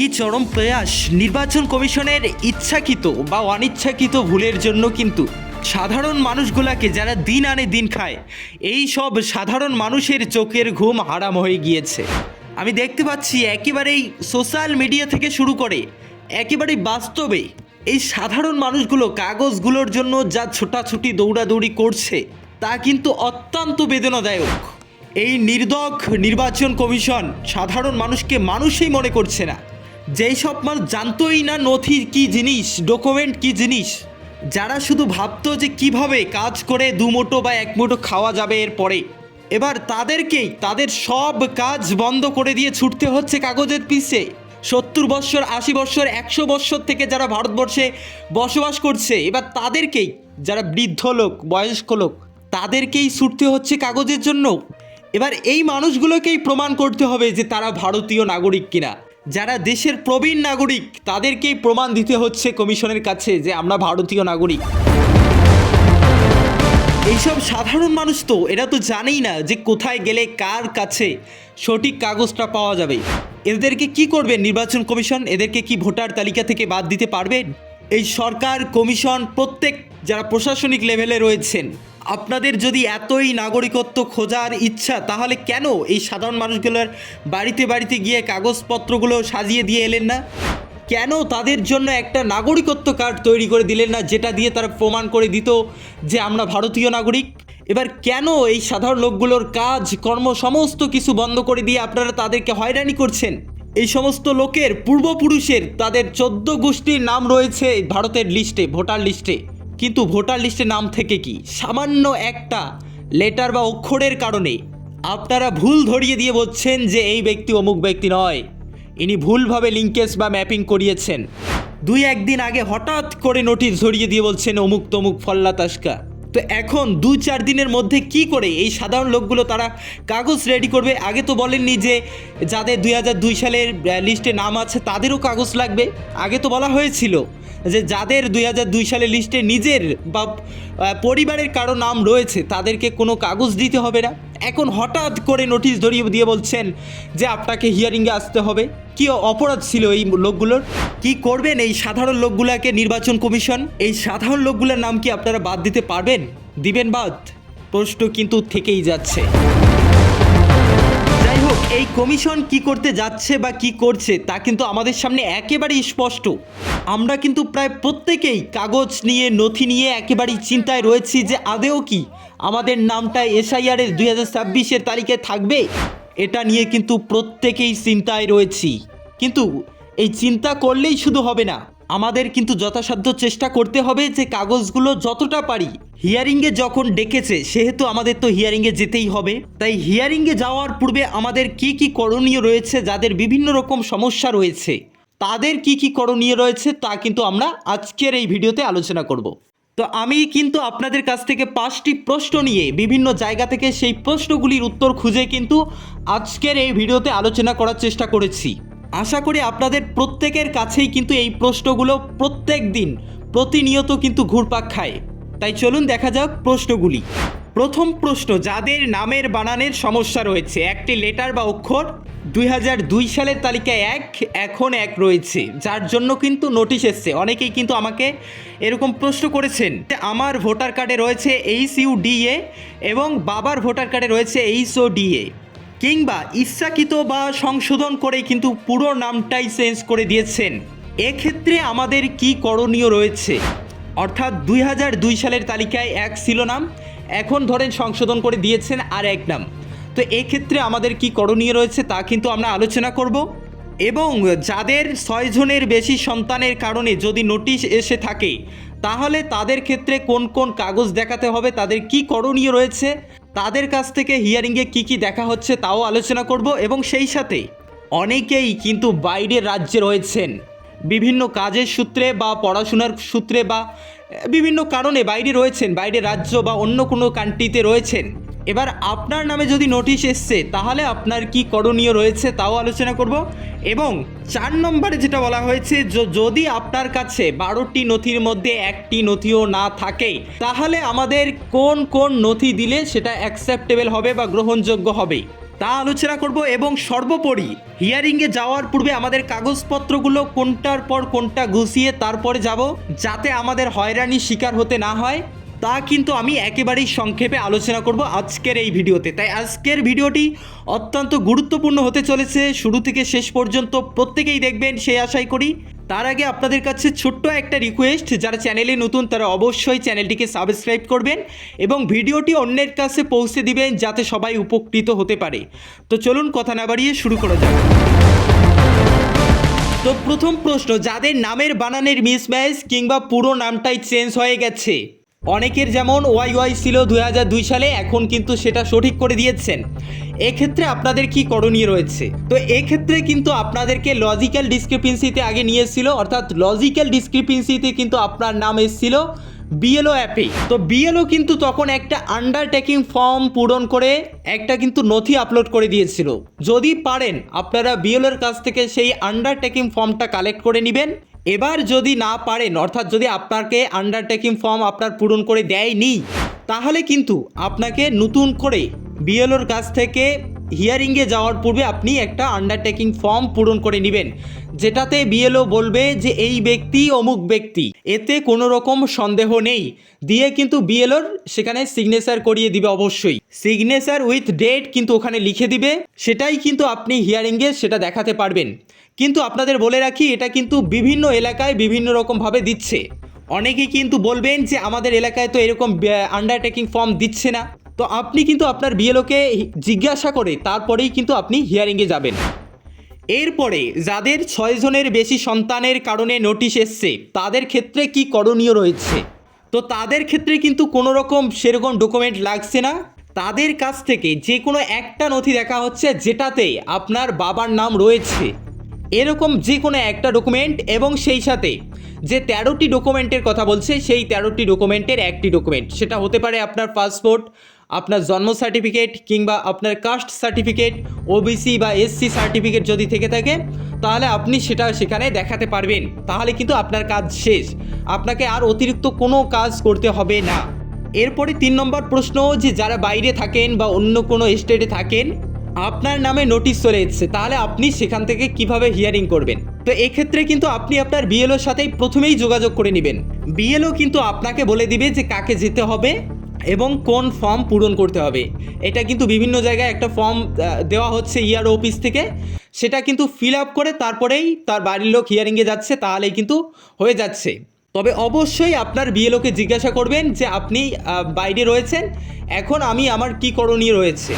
কি চরম প্রয়াস? নির্বাচন কমিশনের ইচ্ছাকৃত বা অনিচ্ছাকৃত ভুলের জন্য কিন্তু সাধারণ মানুষগুলাকে যারা দিন আনে দিন খায়, এই সব সাধারণ মানুষের চোখের ঘুম হারাম হয়ে গিয়েছে। আমি দেখতে পাচ্ছি একেবারেই সোশ্যাল মিডিয়া থেকে শুরু করে একেবারেই বাস্তবে এই সাধারণ মানুষগুলো কাগজগুলোর জন্য যা ছোটাছুটি দৌড়াদৌড়ি করছে, তা কিন্তু অত্যন্ত বেদনাদায়ক। এই নির্দক নির্বাচন কমিশন সাধারণ মানুষকে মানুষই মনে করছে না। যেই সব মানুষ জানতোই না নথি কি জিনিস ডকুমেন্ট কি জিনিস, যারা শুধু ভাবতো যে কীভাবে কাজ করে দু মুঠো বা এক মুঠো খাওয়া যাবে এরপরে এবার তাদেরকেই, তাদের সব কাজ বন্ধ করে দিয়ে ছুটতে হচ্ছে কাগজের পিছে। সত্তর বৎসর, আশি বৎসর, একশো বৎসর থেকে যারা ভারতবর্ষে বসবাস করছে, এবার তাদেরকেই, যারা বৃদ্ধ লোক, বয়স্ক লোক, তাদেরকেই ছুটতে হচ্ছে কাগজের জন্য। এবার এই মানুষগুলোকেই প্রমাণ করতে হবে যে তারা ভারতীয় নাগরিক কিনা। যারা দেশের প্রবীণ নাগরিক, তাদেরকেই প্রমাণ দিতে হচ্ছে কমিশনের কাছে যে আমরা ভারতীয় নাগরিক। এইসব সাধারণ মানুষ তো, এরা তো জানেই না যে কোথায় গেলে কার কাছে সঠিক কাগজটা পাওয়া যাবে। এদেরকে কি করবেন নির্বাচন কমিশন? এদেরকে কি ভোটার তালিকা থেকে বাদ দিতে পারবেন এই সরকার, কমিশন, প্রত্যেক যারা প্রশাসনিক লেভেলে রয়েছেন আপনাদের যদি এতই নাগরিকত্ব খোঁজার ইচ্ছা, তাহলে কেন এই সাধারণ মানুষগুলোর বাড়িতে বাড়িতে গিয়ে কাগজপত্রগুলো সাজিয়ে দিয়ে এলেন না? কেন তাদের জন্য একটা নাগরিকত্ব কার্ড তৈরি করে দিলেন না, যেটা দিয়ে তারা প্রমাণ করে দিত যে আমরা ভারতীয় নাগরিক? এবার কেন এই সাধারণ লোকগুলোর কাজ, কর্ম সমস্ত কিছু বন্ধ করে দিয়ে আপনারা তাদেরকে হয়রানি করছেন? এই সমস্ত লোকের পূর্বপুরুষের তাদের চোদ্দ গোষ্ঠীর নাম রয়েছে ভারতের লিস্টে, ভোটার লিস্টে। কিন্তু ভোটার লিস্টে নাম থেকে কি? সামান্য একটা লেটার বা অক্ষরের কারণে আপনারা ভুল ধরিয়ে দিয়ে বলছেন যে এই ব্যক্তি অমুক ব্যক্তি নয়। ইনি ভুলভাবে লিঙ্কেজ বা ম্যাপিং করিয়েছেন। দুই একদিন আগে হঠাৎ করে নোটিশ ধরিয়ে দিয়ে বলছেন অমুক তমুক ফল্লা তাস্কা তো এখন দু চার দিনের মধ্যে কি করে এই সাধারণ লোকগুলো তারা কাগজ রেডি করবে? আগে তো বলেননি যে যাদের দুই হাজার দুই সালের লিস্টে নাম আছে, তাদেরও কাগজ লাগবে। আগে তো বলা হয়েছিল যে যাদের দুই হাজার দুই সালের লিস্টে নিজের বা পরিবারের কারও নাম রয়েছে, তাদেরকে কোনো কাগজ দিতে হবে না। এখন হঠাৎ করে নোটিশ ধরিয়ে দিয়ে বলছেন যে আপনাকে হিয়ারিংয়ে আসতে হবে। কি অপরাধ ছিল এই লোকগুলোর? কি করবেন এই সাধারণ লোকগুলাকে নির্বাচন কমিশন? এই সাধারণ লোকগুলোর নাম কি আপনারা বাদ দিতে পারবেন? দিবেন বাদ? প্রশ্ন কিন্তু থেকেই যাচ্ছে। যাই হোক, এই কমিশন কি করতে যাচ্ছে বা কি করছে তা কিন্তু আমাদের সামনে একেবারেই স্পষ্ট। আমরা কিন্তু প্রায় প্রত্যেকেই কাগজ নিয়ে, নথি নিয়ে একেবারেই চিন্তায় রয়েছি যে আদেও কি আমাদের নামটা এসআইআর এর দুই হাজার ছাব্বিশের তারিখে থাকবে? এটা নিয়ে কিন্তু প্রত্যেকেই চিন্তায় রয়েছি। কিন্তু এই চিন্তা করলেই শুধু হবে না। আমাদের কিন্তু যথাসাধ্য চেষ্টা করতে হবে যে কাগজগুলো যতটা পারি। হিয়ারিংয়ে যখন ডেকেছে, সেহেতু আমাদের তো হিয়ারিংয়ে যেতেই হবে। তাই হিয়ারিংয়ে যাওয়ার পূর্বে আমাদের কি কি করণীয় রয়েছে, যাদের বিভিন্ন রকম সমস্যা রয়েছে, তাদের কি কি করণীয় রয়েছে, তা কিন্তু আমরা আজকের এই ভিডিওতে আলোচনা করব। তো আমি কিন্তু আপনাদের কাছ থেকে পাঁচটি প্রশ্ন নিয়ে বিভিন্ন জায়গা থেকে সেই প্রশ্নগুলির উত্তর খুঁজে কিন্তু আজকের এই ভিডিওতে আলোচনা করার চেষ্টা করেছি। আশা করি আপনাদের প্রত্যেকের কাছেই কিন্তু এই প্রশ্নগুলো প্রত্যেক দিন প্রতিনিয়ত কিন্তু ঘুরপাক খায়। তাই চলুন দেখা যাক প্রশ্নগুলি। প্রথম প্রশ্ন, যাদের নামের বানানের সমস্যা রয়েছে? একটি লেটার বা অক্ষর, দুই হাজার দুই সালের তালিকায় এক, এখন এক রয়েছে। যার জন্য কিন্তু নোটিশ এসছে। অনেকেই কিন্তু আমাকে এরকম প্রশ্ন করেছেন। আমার ভোটার কার্ডে রয়েছে এইচ ইউ ডিএ এবং বাবার ভোটার কার্ডে রয়েছে এইচ ও ডিএ কিংবা ইচ্ছাকৃত বা সংশোধন করে কিন্তু পুরো নামটাই চেঞ্জ করে দিয়েছেন। এক্ষেত্রে আমাদের কি করণীয় রয়েছে? অর্থাৎ দুই হাজার দুই সালের তালিকায় এক ছিল নাম, এখন ধরেন সংশোধন করে দিয়েছেন আর এক নাম। তো এক্ষেত্রে আমাদের কি করণীয় রয়েছে তা কিন্তু আমরা আলোচনা করব। এবং যাদের ছয়জনের বেশি সন্তানের কারণে যদি নোটিশ এসে থাকে, তাহলে তাদের ক্ষেত্রে কোন কোন কাগজ দেখাতে হবে, তাদের কি করণীয় রয়েছে? তাদের কাছ থেকে হিয়ারিংয়ে কি কি দেখা হচ্ছে তাও আলোচনা করব এবং সেই সাথে অনেকেই কিন্তু বাইরের রাজ্যে রয়েছেন। বিভিন্ন কাজের সূত্রে বা পড়াশোনার সূত্রে বা বিভিন্ন কারণে বাইরে রয়েছেন, বাইরে রাজ্য বা অন্য কোনো কান্ট্রিতে রয়েছেন। এবার আপনার নামে যদি নোটিশ এসছে, তাহলে আপনার কি করণীয় রয়েছে তাও আলোচনা করব। এবং চার নম্বরে যেটা বলা হয়েছে যদি আপনার কাছে বারোটি নথির মধ্যে একটি নথিও না থাকে, তাহলে আমাদের কোন কোন নথি দিলে সেটা অ্যাকসেপ্টেবল হবে বা গ্রহণযোগ্য হবে? তা আলোচনা করব এবং সর্বোপরি হিয়ারিংয়ে যাওয়ার পূর্বে আমাদের কাগজপত্রগুলো কোনটার পর কোনটা গুছিয়ে তারপরে যাব, যাতে আমাদের হয়রানির শিকার হতে না হয়। তা কিন্তু আমি একেবারেই সংক্ষেপে আলোচনা করব আজকের এই ভিডিওতে। তাই আজকের ভিডিওটি অত্যন্ত গুরুত্বপূর্ণ হতে চলেছে। শুরু থেকে শেষ পর্যন্ত প্রত্যেকেই দেখবেন সেই আশাই করি। তার আগে আপনাদের কাছে ছোট্ট একটা রিকোয়েস্ট যারা চ্যানেলে নতুন, তারা অবশ্যই চ্যানেলটিকে সাবস্ক্রাইব করবেন এবং ভিডিওটি অন্যের কাছে পৌঁছে দিবেন যাতে সবাই উপকৃত হতে পারে। তো চলুন, কথা না বাড়িয়ে শুরু করা যাক। তো প্রথম প্রশ্ন, যাদের নামের বানানের মিসম্যাচ কিংবা পুরো নামটাই চেঞ্জ হয়ে গেছে অনেকের যেমন ওয়াই ওয়াই ছিল দুই হাজার দুই সালে, এখন কিন্তু সেটা সঠিক করে দিয়েছেন। এক্ষেত্রে আপনাদের কি করণীয় রয়েছে? তো এক্ষেত্রে কিন্তু আপনাদেরকে লজিক্যাল ডিসক্রিপেন্সিতে আগে নিয়েছিল, অর্থাৎ লজিক্যাল ডিসক্রিপেন্সিতে কিন্তু আপনার নাম এসেছিল বিএলও অ্যাপে তো বিএলও কিন্তু তখন একটা আন্ডারটেকিং ফর্ম পূরণ করে একটা কিন্তু নথি আপলোড করে দিয়েছিল। যদি পারেন, আপনারা বিএলওর কাছ থেকে সেই আন্ডারটেকিং ফর্মটা কালেক্ট করে নেবেন। এবার যদি না পারেন, অর্থাৎ যদি আপনাকে আন্ডারটেকিং ফর্ম আপনার পূরণ করে দেয়নি, তাহলে কিন্তু আপনাকে নতুন করে বিএলওর কাছ থেকে হিয়ারিংয়ে যাওয়ার পূর্বে আপনি একটা আন্ডারটেকিং ফর্ম পূরণ করে নেবেন, যেটাতে বিএলও বলবে যে এই ব্যক্তি অমুক ব্যক্তি। এতে কোনো রকম সন্দেহ নেই। দিয়ে কিন্তু বিএলওর সেখানে সিগনেচার করিয়ে দিবে অবশ্যই। সিগনেচার উইথ ডেট কিন্তু ওখানে লিখে দিবে। সেটাই কিন্তু আপনি হিয়ারিংয়ে সেটা দেখাতে পারবেন। কিন্তু আপনাদের বলে রাখি, এটা কিন্তু বিভিন্ন এলাকায় বিভিন্ন রকমভাবে দিচ্ছে। অনেকেই কিন্তু বলবেন যে আমাদের এলাকায় তো এরকম আন্ডারটেকিং ফর্ম দিচ্ছে না। তো আপনি কিন্তু আপনার বিএলওকে জিজ্ঞাসা করে, তারপরেই কিন্তু আপনি হিয়ারিংয়ে যাবেন। এরপরে যাদের ছয় জনের বেশি সন্তানের কারণে নোটিশ এসছে, তাদের ক্ষেত্রে কি করণীয় রয়েছে? তো তাদের ক্ষেত্রে কিন্তু কোনো রকম সেরকম ডকুমেন্ট লাগছে না। তাদের কাছ থেকে যে কোনো একটা নথি দেখা হচ্ছে, যেটাতে আপনার বাবার নাম রয়েছে। এরকম যে কোনো একটা ডকুমেন্ট এবং সেই সাথে যে তেরোটি ডকুমেন্টের কথা বলছে, সেই তেরোটি ডকুমেন্টের একটি ডকুমেন্ট সেটা হতে পারে আপনার পাসপোর্ট আপনার জন্ম সার্টিফিকেট কিংবা আপনার কাস্ট সার্টিফিকেট ওবিসি বা এসসি সার্টিফিকেট যদি থেকে থাকে, তাহলে আপনি সেটা সেখানে দেখাতে পারবেন। তাহলে কিন্তু আপনার কাজ শেষ। আপনাকে আর অতিরিক্ত কোনো কাজ করতে হবে না। এরপরে তিন নম্বর প্রশ্ন যে যারা বাইরে থাকেন বা অন্য কোনো স্টেটে থাকেন আপনার নামে নোটিশ চলে এসছে, তাহলে আপনি সেখান থেকে কীভাবে হিয়ারিং করবেন? তো এক্ষেত্রে কিন্তু আপনি আপনার বিএলওর সাথেই প্রথমেই যোগাযোগ করে নেবেন। বিএলও কিন্তু আপনাকে বলে দিবে যে কাকে যেতে হবে এবং কোন ফর্ম পূরণ করতে হবে। এটা কিন্তু বিভিন্ন জায়গায় একটা ফর্ম দেওয়া হচ্ছে ইয়ার অফিস থেকে। সেটা কিন্তু ফিল আপ করে তারপরেই তার বাড়ির লোক হিয়ারিংয়ে যাচ্ছে, তাহলেই কিন্তু হয়ে যাচ্ছে। তবে অবশ্যই আপনার বিএলওকে জিজ্ঞাসা করবেন যে আপনি বাইরে রয়েছেন, এখন আমি আমার কি করণীয় রয়েছে।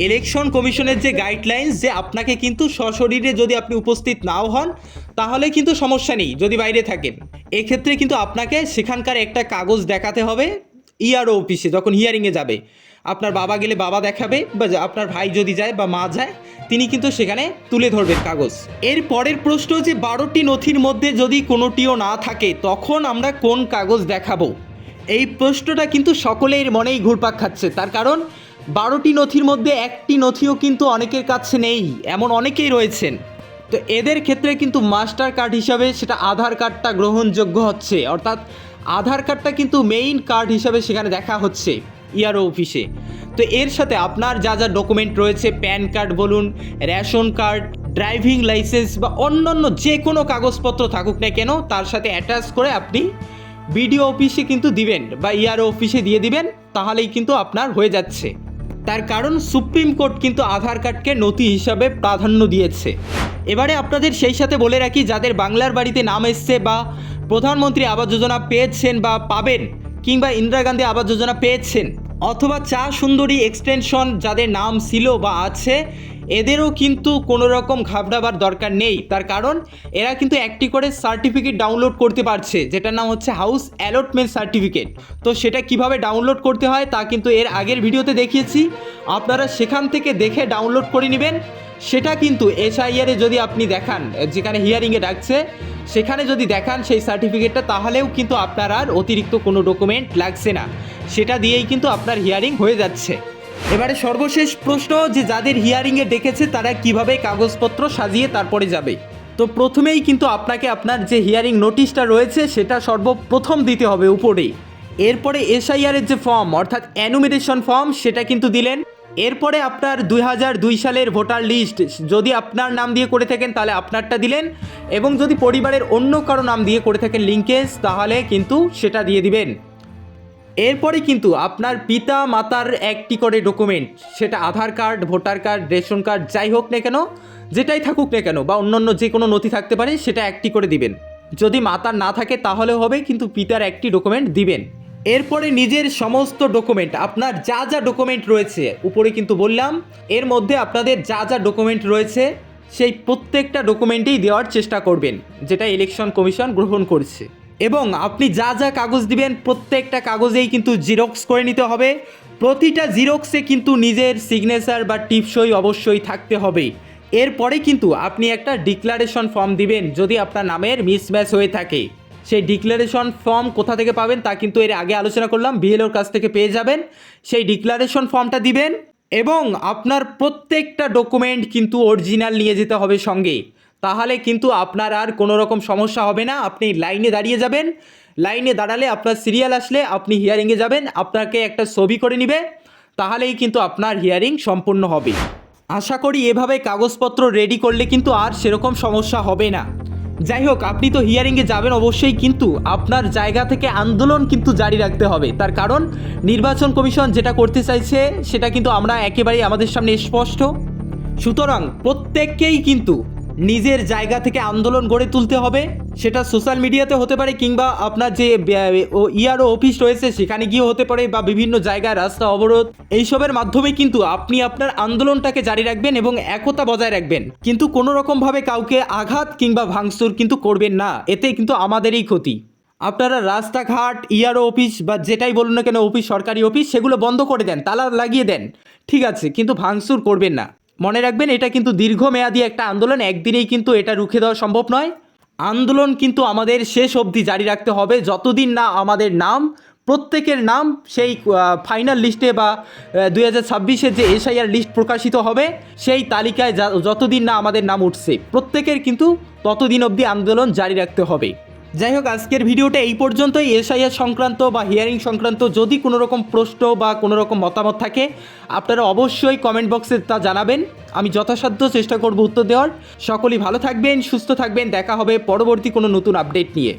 ইলেকশন কমিশনের যে গাইডলাইন্স যে আপনাকে কিন্তু সশরীরে যদি আপনি উপস্থিত নাও হন, তাহলে কিন্তু সমস্যা নেই, যদি বাইরে থাকেন। এক্ষেত্রে কিন্তু আপনাকে সেখানকার একটা কাগজ দেখাতে হবে ইআরও অফিসে যখন হিয়ারিংয়ে যাবে। আপনার বাবা গেলে বাবা দেখাবে, বা আপনার ভাই যদি যায় বা মা যায়, তিনি কিন্তু সেখানে তুলে ধরবেন কাগজ। এর পরের প্রশ্ন যে বারোটি নথির মধ্যে যদি কোনোটিও না থাকে, তখন আমরা কোন কাগজ দেখাবো? এই প্রশ্নটা কিন্তু সকলের মনেই ঘুরপাক খাচ্ছে, তার কারণ বারোটি নথির মধ্যে একটি নথিও কিন্তু অনেকের কাছে নেই, এমন অনেকেই রয়েছেন। তো এদের ক্ষেত্রে কিন্তু মাস্টার কার্ড হিসাবে সেটা আধার কার্ডটা গ্রহণযোগ্য হচ্ছে, অর্থাৎ আধার কার্ডটা কিন্তু মেইন কার্ড হিসাবে সেখানে দেখা হচ্ছে ইয়ারও অফিসে। তো এর সাথে আপনার যা যা ডকুমেন্ট রয়েছে, প্যান কার্ড বলুন, রেশন কার্ড, ড্রাইভিং লাইসেন্স বা অন্যান্য যে কোনো কাগজপত্র থাকুক না কেন, তার সাথে অ্যাটাচ করে আপনি বিডিও অফিসে কিন্তু দিবেন বা ইয়ারও অফিসে দিয়ে দিবেন, তাহলেই কিন্তু আপনার হয়ে যাচ্ছে। তার কারণ সুপ্রিম কোর্ট কিন্তু আধার কার্ডকে নথি হিসাবে প্রাধান্য দিয়েছে। এবারে আপনাদের সেই সাথে বলে রাখি, যাদের বাংলার বাড়িতে নাম এসছে বা প্রধানমন্ত্রী আবাস যোজনা পেয়েছেন বা পাবেন কিংবা ইন্দিরা গান্ধী আবাস যোজনা পেয়েছেন অথবা চা সুন্দরী এক্সটেনশন যাদের নাম ছিল বা আছে, এদেরও কিন্তু কোনো রকম ঘাবড়াবার দরকার নেই। তার কারণ, এরা কিন্তু একটি করে সার্টিফিকেট ডাউনলোড করতে পারছে, যেটার নাম হচ্ছে হাউস অ্যালটমেন্ট সার্টিফিকেট তো সেটা কীভাবে ডাউনলোড করতে হয় তা কিন্তু এর আগের ভিডিওতে দেখিয়েছি। আপনারা সেখান থেকে দেখে ডাউনলোড করে নেবেন। সেটা কিন্তু এসআইআরে যদি আপনি দেখান, যেখানে হিয়ারিংয়ে ডাকছে, সেখানে যদি দেখান সেই সার্টিফিকেটটা তাহলেও কিন্তু আপনার আর অতিরিক্ত কোনো ডকুমেন্ট লাগছে না। সেটা দিয়েই কিন্তু আপনার হিয়ারিং হয়ে যাচ্ছে। এবারে সর্বশেষ প্রশ্ন যে যাদের হিয়ারিংয়ে ডেকেছে তারা কীভাবে কাগজপত্র সাজিয়ে তারপরে যাবে? তো প্রথমেই কিন্তু আপনাকে আপনার যে হিয়ারিং নোটিশটা রয়েছে সেটা সর্বপ্রথম দিতে হবে উপরে এরপরে এসআইআর এর যে ফর্ম অর্থাৎ অ্যানুমিনেশন ফর্ম সেটা কিন্তু দিলেন। এরপরে আপনার দুই হাজার দুই সালের ভোটার লিস্ট যদি আপনার নাম দিয়ে করে থাকেন তাহলে আপনারটা দিলেন এবং যদি পরিবারের অন্য কারও নাম দিয়ে করে থাকেন লিঙ্কেজ তাহলে কিন্তু সেটা দিয়ে দিবেন। এরপরে কিন্তু আপনার পিতা মাতার একটি করে ডকুমেন্ট সেটা Aadhaar card, voter card, ration card, যাই হোক না কেন, যেটাই থাকুক না কেন, বা অন্যান্য যে কোনো নথি থাকতে পারে, সেটা একটি করে দিবেন। যদি মাতার না থাকে, তাহলে হবে কিন্তু পিতার একটি ডকুমেন্ট দিবেন। এরপরে নিজের সমস্ত ডকুমেন্ট আপনার যা যা ডকুমেন্ট রয়েছে, উপরে কিন্তু বললাম, এর মধ্যে আপনাদের যা যা ডকুমেন্ট রয়েছে, সেই প্রত্যেকটা ডকুমেন্টেই দেওয়ার চেষ্টা করবেন, যেটা ইলেকশন কমিশন গ্রহণ করছে। এবং আপনি যা যা কাগজ দিবেন, প্রত্যেকটা কাগজেই কিন্তু জিরক্স করে নিতে হবে। প্রতিটা জিরক্সে কিন্তু নিজের সিগনেচার বা টিপসই অবশ্যই থাকতে হবে। এরপরে কিন্তু আপনি একটা ডিক্লারেশন ফর্ম দিবেন, যদি আপনার নামের মিসম্যাচ হয়ে থাকে। সেই ডিক্লারেশন ফর্ম কোথা থেকে পাবেন, তা কিন্তু এর আগে আলোচনা করলাম বিএলওর কাছ থেকে পেয়ে যাবেন। সেই ডিক্লারেশন ফর্মটা দিবেন এবং আপনার প্রত্যেকটা ডকুমেন্ট কিন্তু অরিজিনাল নিয়ে যেতে হবে সঙ্গে। তাহলে কিন্তু আপনার আর কোনো রকম সমস্যা হবে না। আপনি লাইনে দাঁড়িয়ে যাবেন। লাইনে দাঁড়ালে আপনার সিরিয়াল আসলে আপনি হিয়ারিংয়ে যাবেন। আপনাকে একটা ছবি করে নিবে। তাহলেই কিন্তু আপনার হিয়ারিং সম্পূর্ণ হবে। আশা করি এভাবে কাগজপত্র রেডি করলে কিন্তু আর সেরকম সমস্যা হবে না। যাই হোক, আপনি তো হিয়ারিংয়ে যাবেন অবশ্যই, কিন্তু আপনার জায়গা থেকে আন্দোলন কিন্তু জারি রাখতে হবে। তার কারণ, নির্বাচন কমিশন যেটা করতে চাইছে, সেটা কিন্তু আমরা একেবারেই আমাদের সামনে স্পষ্ট। সুতরাং প্রত্যেককেই কিন্তু নিজের জায়গা থেকে আন্দোলন গড়ে তুলতে হবে। সেটা সোশ্যাল মিডিয়াতে হতে পারে কিংবা আপনার যে ইয়ারও অফিস রয়েছে, সেখানে গিয়ে হতে পারে বা বিভিন্ন জায়গায় রাস্তা অবরোধ। এইসবের মাধ্যমে কিন্তু আপনি আপনার আন্দোলনটাকে জারি রাখবেন এবং একতা বজায় রাখবেন। কিন্তু কোনো রকমভাবে কাউকে আঘাত কিংবা ভাঙচুর কিন্তু করবেন না। এতে কিন্তু আমাদেরই ক্ষতি। আপনারা রাস্তাঘাট, ইয়ারও অফিস বা যেটাই বলুন না কেন, অফিস, সরকারি অফিস, সেগুলো বন্ধ করে দেন, তালা লাগিয়ে দেন। ঠিক আছে, কিন্তু ভাঙচুর করবেন না। মনে রাখবেন, এটা কিন্তু দীর্ঘমেয়াদী একটা আন্দোলন, একদিনেই কিন্তু এটা রুখে দেওয়া সম্ভব নয়। আন্দোলন কিন্তু আমাদের শেষ অবধি জারি রাখতে হবে, যতদিন না আমাদের নাম, প্রত্যেকের নাম সেই ফাইনাল লিস্টে বা দুই হাজার ছাব্বিশের যে এসআইআর লিস্ট প্রকাশিত হবে, সেই তালিকায় যতদিন না আমাদের নাম উঠছে, প্রত্যেকের কিন্তু ততদিন অবধি আন্দোলন জারি রাখতে হবে। যাই হোক আজকের ভিডিওটা এই পর্যন্তই। এসআইআর সংক্রান্ত বা হিয়ারিং সংক্রান্ত যদি কোনো রকম প্রশ্ন বা কোনো রকম মতামত থাকে, আপনারা অবশ্যই কমেন্ট বক্সে তা জানাবেন। আমি যথাসাধ্য চেষ্টা করব উত্তর দেওয়ার। সকলেই ভালো থাকবেন, সুস্থ থাকবেন। দেখা হবে পরবর্তী কোনো নতুন আপডেট নিয়ে।